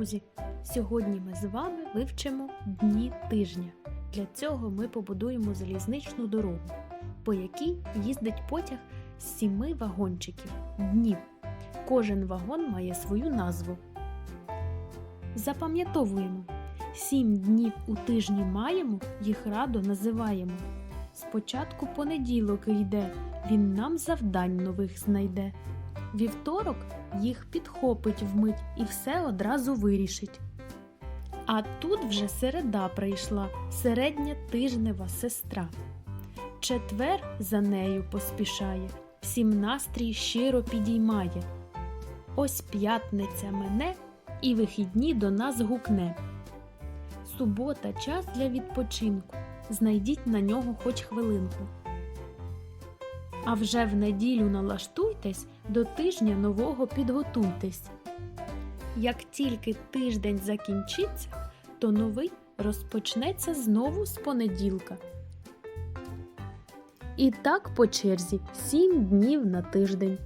Друзі! Сьогодні ми з вами вивчимо дні тижня. Для цього ми побудуємо залізничну дорогу, по якій їздить потяг з сіми вагончиків днів. Кожен вагон має свою назву. Запам'ятовуємо: сім днів у тижні маємо, їх радо називаємо. Спочатку понеділок йде, він нам завдань нових знайде. Вівторок їх підхопить вмить і все одразу вирішить. А тут вже середа прийшла, середня тижнева сестра. Четвер за нею поспішає, всім настрій щиро підіймає. Ось п'ятниця мене і вихідні до нас гукне. Субота час для відпочинку. Знайдіть на нього хоч хвилинку. А вже в неділю налаштуйтесь, до тижня нового підготуйтесь. Як тільки тиждень закінчиться, то новий розпочнеться знову з понеділка. І так по черзі сім днів на тиждень.